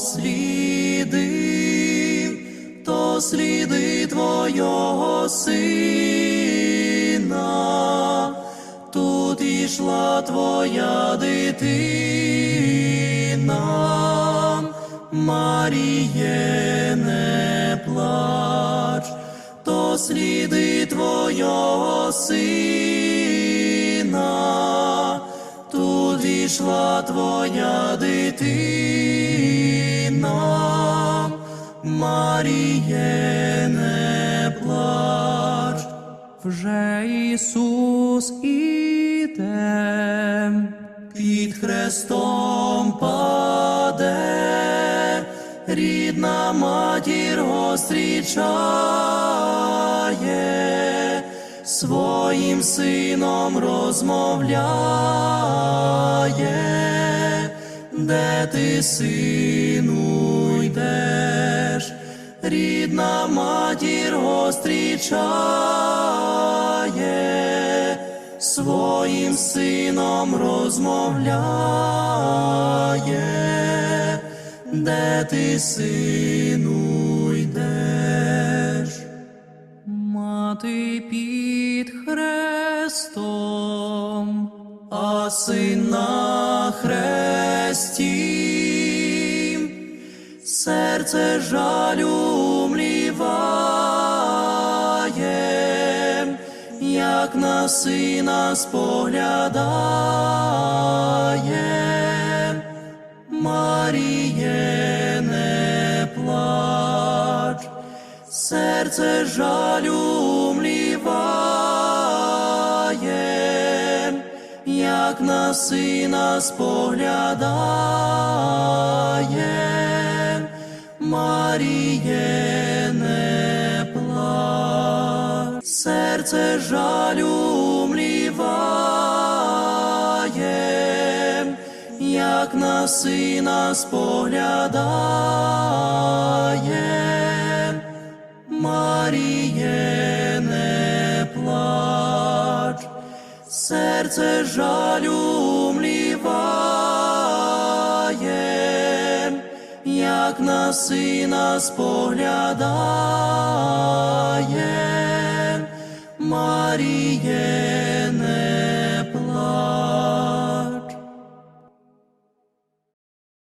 сліди, то сліди Твого сина, тут ішла Твоя дитина, Маріє, не плач, то сліди Твого сина, тут ішла Твоя дитина, Маріє, не плач, вже Ісус іде, під хрестом паде, рідна матір зустрічає, своїм сином розмовляє, де ти, сину, йдеш, рідна матір зустрічає, своїм сином розмовляє, де ти, сину, йдеш. Мати під хрестом, а син на хресті, серце жалю мліває, як на сина споглядає. Маріє, не плач, серце жалю мліває, як на сина споглядає, Маріє, не плач, серце жалю мліває, як на сина споглядає, Маріє, серце жалю мліває, як на сина споглядає, Маріє,